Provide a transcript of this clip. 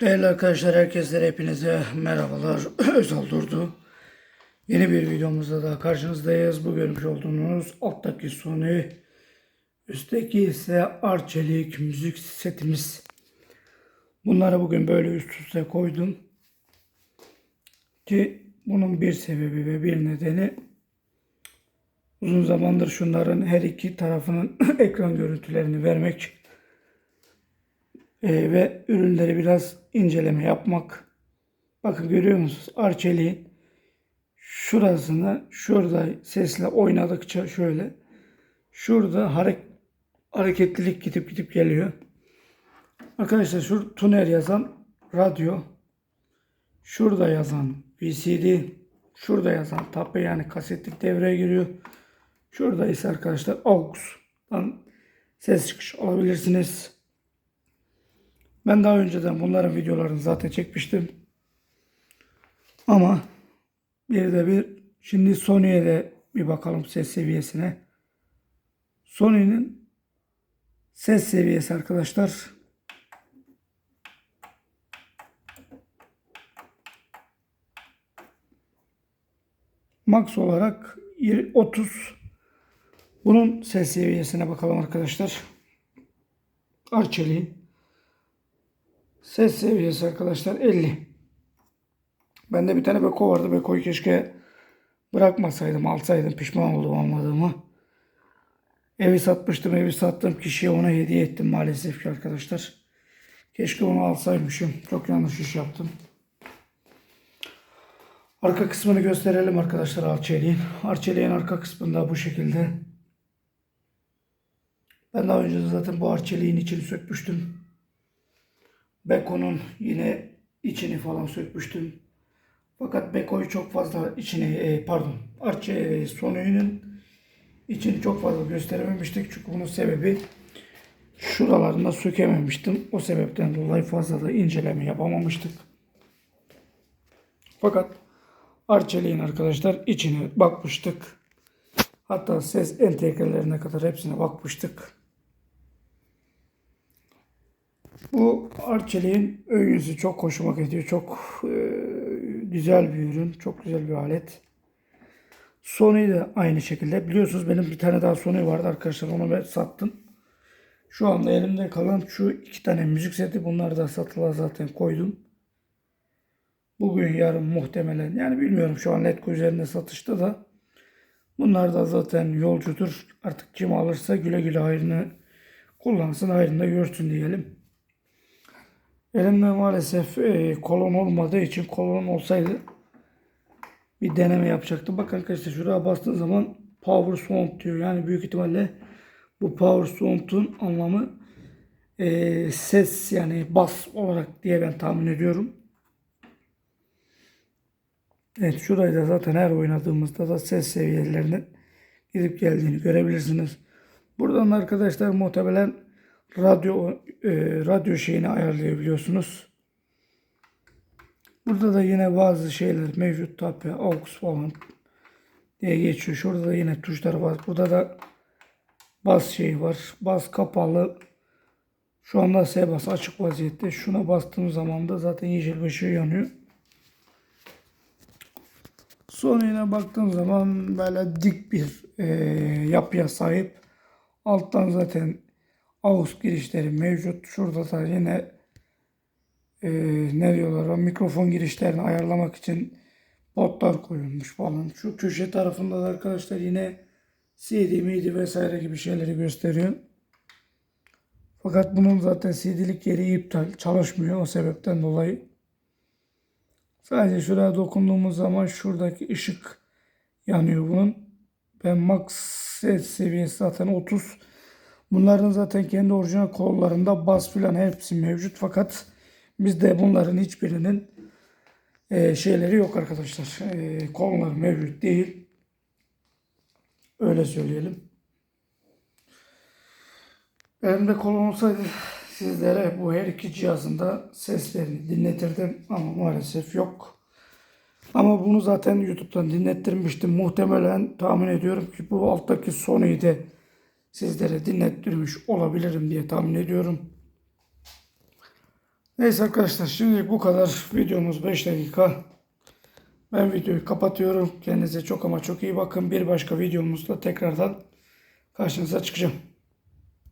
Değerli arkadaşlar, herkese hepinize merhabalar. Özal Durdu. Yeni bir videomuzda daha karşınızdayız. Bu görmüş olduğunuz alttaki Sony, üstteki ise Arçelik müzik setimiz. Bunları bugün böyle üst üste koydum. Ki bunun bir sebebi ve bir nedeni uzun zamandır şunların her iki tarafının ekran görüntülerini vermek e, ve ürünleri biraz inceleme yapmak. Bakın görüyor musunuz? Arçelik'in şurasını şurada sesle oynadıkça şöyle şurada harek hareketlilik gidip gidip geliyor. Arkadaşlar şu tuner yazan radyo şurada yazan VCD şurada yazan tape yani kasetlik devreye giriyor. Şurada ise arkadaşlar AUX'dan ses çıkış alabilirsiniz. Ben daha önceden bunların videolarını zaten çekmiştim. Ama bir de bir şimdi Sony'ye de bir bakalım ses seviyesine. Sony'nin ses seviyesi arkadaşlar. Max olarak 30 bunun ses seviyesine bakalım arkadaşlar. Arçelik'in Ses seviyesi arkadaşlar 50. Bende bir tane Beko vardı. Beko'yu keşke bırakmasaydım, alsaydım. Pişman oldum almadığımı. Evi satmıştım. Evi sattığım kişiye ona hediye ettim maalesef ki arkadaşlar. Keşke onu alsaymışım. Çok yanlış iş yaptım. Arka kısmını gösterelim arkadaşlar Arçelik'in. Arçelik'in arka kısmında bu şekilde. Ben daha önce zaten bu Arçelik'in içini sökmüştüm. Beko'nun yine içini falan sökmüştüm. Fakat Beko'yu çok fazla içini e, pardon Arçe e, Sony'nin içini çok fazla gösterememiştik. Çünkü bunun sebebi şuralarında sökememiştim. O sebepten dolayı fazla da inceleme yapamamıştık. Fakat Arçelik'in arkadaşlar içine bakmıştık. Hatta ses entegrelerine kadar hepsine bakmıştık. Bu Arçelik'in ön yüzü çok hoşuma gidiyor. Çok e, güzel bir ürün. Çok güzel bir alet. Sony de aynı şekilde. Biliyorsunuz benim bir tane daha Sony vardı arkadaşlar. Onu ben sattım. Şu anda elimde kalan şu iki tane müzik seti. Bunları da satılığa zaten koydum. Bugün yarın muhtemelen yani bilmiyorum şu an Letgo üzerinde satışta da bunlar da zaten yolcudur. Artık kim alırsa güle güle hayrını kullansın hayrını da görsün diyelim. Elimde maalesef e, kolon olmadığı için kolon olsaydı bir deneme yapacaktım. Bakın arkadaşlar şuraya bastığın zaman Power Sound diyor. Yani büyük ihtimalle bu Power Sound'un anlamı e, ses yani bas olarak diye ben tahmin ediyorum. Evet şurayı da zaten her oynadığımızda da ses seviyelerinin gidip geldiğini görebilirsiniz. Buradan arkadaşlar muhtemelen radyo e, radyo şeyini ayarlayabiliyorsunuz. Burada da yine bazı şeyler mevcut tabi aux falan diye geçiyor. Şurada da yine tuşlar var. Burada da bas şey var. Bas kapalı. Şu anda S bas açık vaziyette. Şuna bastığım zaman da zaten yeşil ışığı yanıyor. Son yine baktığım zaman böyle dik bir e, yapıya sahip. Alttan zaten AUX girişleri mevcut. Şurada da yine e, ne diyorlar o mikrofon girişlerini ayarlamak için botlar koyulmuş falan. Şu köşe tarafında da arkadaşlar yine CD, MIDI vesaire gibi şeyleri gösteriyor. Fakat bunun zaten CD'lik yeri iptal çalışmıyor o sebepten dolayı. Sadece şuraya dokunduğumuz zaman şuradaki ışık yanıyor bunun. Ben max ses seviyesi zaten 30 Bunların zaten kendi orijinal kollarında bas filan hepsi mevcut fakat bizde bunların hiçbirinin e, şeyleri yok arkadaşlar. E, kolları mevcut değil. Öyle söyleyelim. Elimde kolon olsaydı sizlere bu her iki cihazında seslerini dinletirdim ama maalesef yok. Ama bunu zaten YouTube'dan dinlettirmiştim. Muhtemelen tahmin ediyorum ki bu alttaki Sony'de sizlere dinlettirmiş olabilirim diye tahmin ediyorum. Neyse arkadaşlar şimdilik bu kadar. Videomuz 5 dakika. Ben videoyu kapatıyorum. Kendinize çok ama çok iyi bakın. Bir başka videomuzda tekrardan karşınıza çıkacağım.